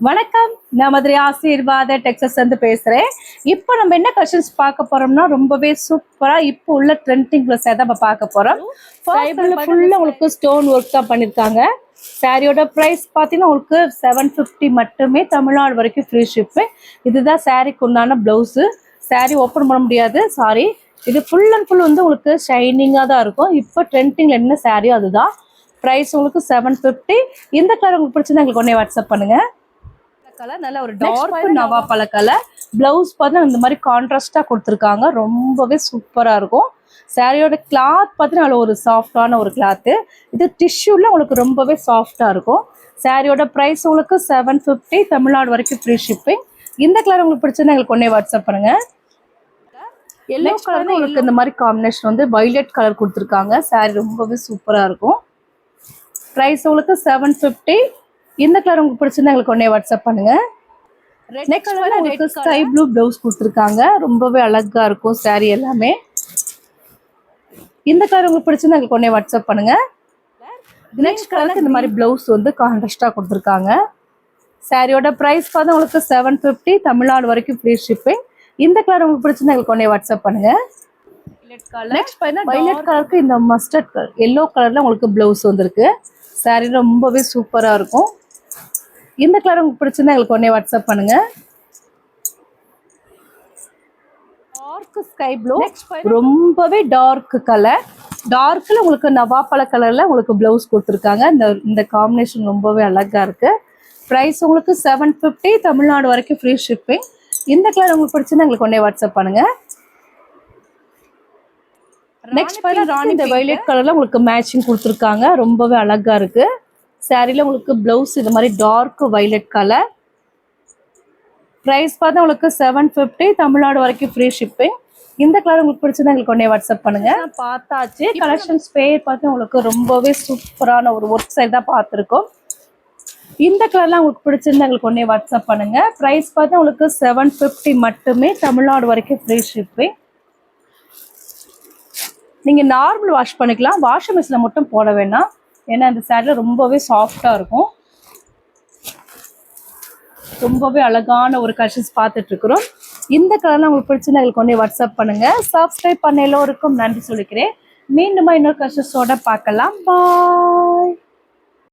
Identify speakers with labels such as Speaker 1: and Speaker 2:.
Speaker 1: வணக்கம். நான் மதுரை ஆசீர்வாத டெக்ஸஸ் வந்து பேசுறேன். இப்போ நம்ம என்ன கலெக்ஷன்ஸ் பார்க்க போறோம்னா ரொம்பவே சூப்பரா இப்போ உள்ள ட்ரெண்டிங் ப்ளஸ் தான் நம்ம பார்க்க போறோம். ஃபுல்லா உங்களுக்கு ஸ்டோன் ஒர்க் தான் பண்ணிருக்காங்க. சாரியோட ப்ரைஸ் பார்த்தீங்கன்னா உங்களுக்கு செவன் ஃபிஃப்டி மட்டுமே தமிழ்நாடு வரைக்கும் ஃப்ரீ ஷிப்பு இதுதான் சாரிக்கு உண்டான ப்ளவுஸு சாரி ஓப்பன் பண்ண முடியாது. சாரி இது ஃபுல் அண்ட் ஃபுல் வந்து உங்களுக்கு ஷைனிங்காக தான் இருக்கும். இப்போ ட்ரெண்டிங்கில் என்ன சாரியோ அதுதான். ப்ரைஸ் உங்களுக்கு செவன் ஃபிஃப்டி இந்த கலர் உங்களுக்கு பிடிச்சிருந்தா எங்களுக்கு உடனே வாட்ஸ்அப் பண்ணுங்க. கலர் நல்ல ஒரு டார்க் நவா பழ கலர் பிளவுஸ் பார்த்தீங்கன்னா இந்த மாதிரி கான்ட்ராஸ்டாக கொடுத்துருக்காங்க. ரொம்பவே சூப்பராக இருக்கும். சாரியோட கிளாத் பார்த்தீங்கன்னா அவ்வளோ ஒரு சாஃப்டான ஒரு கிளாத்து இது டிஷ்யூல உங்களுக்கு ரொம்பவே சாஃப்டாக இருக்கும். சாரியோட ப்ரைஸ் உங்களுக்கு செவன் ஃபிஃப்டி தமிழ்நாடு வரைக்கும் ஃப்ரீ ஷிப்பிங் இந்த கலர் உங்களுக்கு பிடிச்சிருந்தா எங்களுக்கு ஒன்றே வாட்ஸ்அப் பண்ணுங்க. எல்லோ கலர் உங்களுக்கு இந்த மாதிரி காம்பினேஷன் வந்து வைலட் கலர் கொடுத்துருக்காங்க. சாரி ரொம்பவே சூப்பராக இருக்கும். ப்ரைஸ் உங்களுக்கு செவன் ஃபிஃப்டி இந்த கலர் உங்களுக்கு பிடிச்சிருந்தா எங்களுக்கு ஒன்றே வாட்ஸ்அப் பண்ணுங்க. நெக்ஸ்ட் வந்து உங்களுக்கு ஸ்கை ப்ளூ ப்ளவுஸ் கொடுத்துருக்காங்க. ரொம்பவே அழகா இருக்கும் சாரி எல்லாமே. இந்த கலர் உங்களுக்கு பிடிச்சிருந்தா எங்களுக்கு ஒன்றே வாட்ஸ்அப் பண்ணுங்க. நெக்ஸ்ட் கலருக்கு இந்த மாதிரி ப்ளவுஸ் வந்து கான்ட்ராஸ்டாக கொடுத்துருக்காங்க. சாரியோட ப்ரைஸ் பார்த்தா உங்களுக்கு செவன் ஃபிஃப்டி தமிழ்நாடு வரைக்கும் ஃப்ரீ ஷிப்பிங் இந்த கலர் உங்களுக்கு பிடிச்சிருந்தா எங்களுக்கு ஒன்றே வாட்ஸ்அப் பண்ணுங்க. நெக்ஸ்ட் பார்த்தீங்கன்னா வைலட் கலருக்கு இந்த மஸ்டர்ட் கலர் எல்லோ கலர்ல உங்களுக்கு ப்ளவுஸ் வந்திருக்கு. சாரி ரொம்பவே சூப்பராக இருக்கும். இந்த கலர் உங்களுக்கு பிடிச்சிருந்தா எங்களுக்கு ஒன்றே வாட்ஸ்அப் பண்ணுங்க. டார்க் ஸ்கை ப்ளூ ரொம்பவே டார்க் கலர் டார்க்ல உங்களுக்கு நவாப்பழ கலர்ல உங்களுக்கு பிளவுஸ் கொடுத்துருக்காங்க. இந்த இந்த காம்பினேஷன் ரொம்பவே அழகா இருக்கு. ப்ரைஸ் உங்களுக்கு செவன் ஃபிஃப்டி தமிழ்நாடு வரைக்கும் ஃப்ரீ ஷிப்பிங் இந்த கலர் உங்களுக்கு பிடிச்சிருந்தா எங்களுக்கு ஒன்றே வாட்ஸ்அப் பண்ணுங்க. நெக்ஸ்ட் பார்த்தா ராணி இந்த வைலட் கலர்ல உங்களுக்கு மேட்சிங் கொடுத்துருக்காங்க. ரொம்பவே அழகா இருக்கு. சாரில உங்களுக்கு பிளவுஸ் இது மாதிரி டார்க் வைலட் கலர் ப்ரைஸ் பார்த்தா உங்களுக்கு செவன் ஃபிஃப்டி தமிழ்நாடு வரைக்கும் ஃப்ரீ ஷிப்பிங் இந்த கலர் உங்களுக்கு பிடிச்சதா எங்களுக்கு ஒன்றே வாட்ஸ்அப் பண்ணுங்க. பார்த்தாச்சு. கலெக்ஷன்ஸ் பேர் பார்த்து உங்களுக்கு ரொம்பவே சூப்பரான ஒரு ஒர்க் சைடு தான் பார்த்துருக்கோம். இந்த கலர்லாம் உங்களுக்கு பிடிச்சிருந்தா எங்களுக்கு ஒன்றே வாட்ஸ்அப் பண்ணுங்க. ப்ரைஸ் பார்த்தா உங்களுக்கு செவன் ஃபிஃப்டி மட்டுமே தமிழ்நாடு வரைக்கும் ஃப்ரீ ஷிப்பிங் நீங்கள் நார்மல் வாஷ் பண்ணிக்கலாம். வாஷிங் மிஷினில் மட்டும் போட வேண்டாம் ஏன்னா அந்த சேரில் ரொம்பவே சாஃப்டாக இருக்கும். ரொம்பவே அழகான ஒரு கலெக்ஷன்ஸ் பார்த்துட்டு இருக்கிறோம். இந்த கலர்லாம் உங்களுக்கு பிடிச்சிருந்தா எங்களுக்கு ஒன்றே வாட்ஸ்அப் பண்ணுங்க. சப்ஸ்கிரைப் பண்ண எல்லோருக்கும் நன்றி சொல்லிக்கிறேன். மீண்டுமா இன்னொரு கலெக்ஷன்ஸோட பார்க்கலாம். பாய்